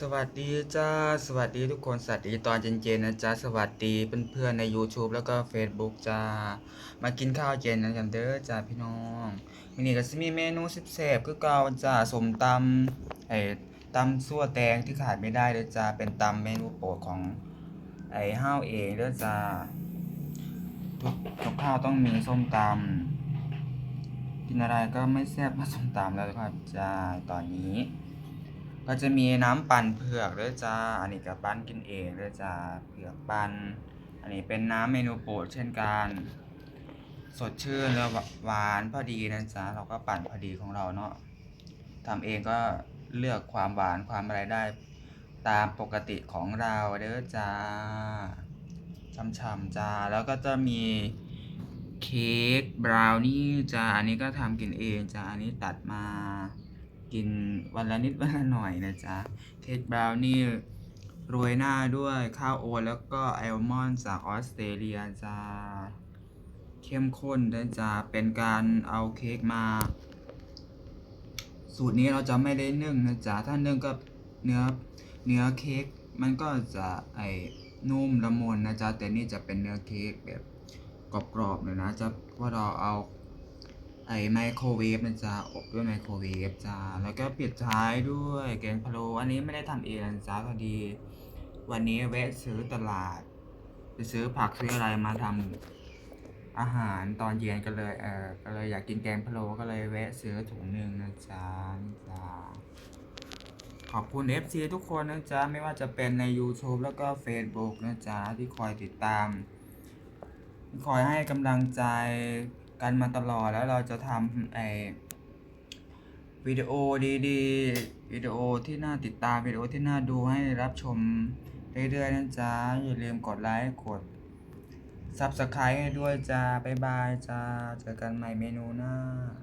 สวัสดีจ้า สวัสดีทุกคนสวัสดีตอนเย็นๆนะจ๊ะสวัสดีเพื่อนๆใน YouTube แล้วก็ Facebook จ้า มากินข้าวเย็นกันเด้อจ้าพี่น้องวันนี้ก็สิมีเมนูสิบแซ่บคือเก่าจ้าสมตำไอ้ตำซั่วแตงที่ขาดไม่ได้เลยจ้าเป็นตำเมนูโปรดของไอ้ห้าวเองเด้อจ้าทุกกับข้าวต้องมีส้มตำกินอะไรก็ไม่แซ่บเท่าส้มตำแล้วครับจ้าตอนนี้ ก็จะมีน้ำปั่นเผือกด้วยจ้า อันนี้กับปั้นกินเองด้วยจ้า เผือกปั่น อันนี้เป็นน้ำเมนูโปรดเช่นกัน สดชื่นแล้วหวานพอดีนะจ๊ะ เราก็ปั่นพอดีของเราเนาะทำเองก็เลือกความหวานความอะไรได้ ตามปกติของเราเด้อจ้าช่ำๆจ้า แล้วก็จะมีเค้กบราวนี่จ้า อันนี้ก็ทำกินเองจ้า อันนี้ตัดมา กินวันละนิดวันละหน่อยนะจ๊ะเค้กบราวนี่โรยหน้าด้วยข้าวโอ๊ตแล้วก็แอลมอนด์จากออสเตรเลียจ้าเข้มข้นด้วยจ้าเป็นการเอาเค้กมา สูตรนี้เราจะไม่ได้นึ่งนะจ๊ะถ้านึ่งก็เนื้อเนื้อเค้กมันก็จะไอ้นุ่มละมุนนะจ๊ะแต่นี่จะเป็นเนื้อเค้กแบบกรอบๆเลยนะจะว่าเราเอา ไอไมโครเวฟนะจ๊ะอบด้วยไมโครเวฟจ้าแล้วก็ปิดท้ายด้วยแกงพะโล้อันนี้ไม่ได้ทำเองนะจ๊ะพอดี วันนี้แวะซื้อตลาด ไปซื้อผักซื้ออะไรมาทำอาหารตอนเย็นก็เลยเออก็เลยอยากกินแกงพะโล้ก็เลยแวะซื้อถุงหนึ่งนะจ๊ะจ้าขอบคุณ FC ทุกคนนะจ๊ะไม่ว่าจะเป็นใน YouTube แล้วก็ Facebook นะจ๊ะที่คอยติดตาม คอยให้กำลังใจ กันมาตลอดแล้วเราจะทำไอวิดีโอดีๆ วิดีโอที่น่าติดตามวิดีโอที่น่าดูให้รับชมเรื่อยๆนะจ๊ะ อย่าลืมกดไลค์กด Subscribe ให้ด้วยจ้า บ๊ายบายจ้า เจอกันใหม่เมนูหน้า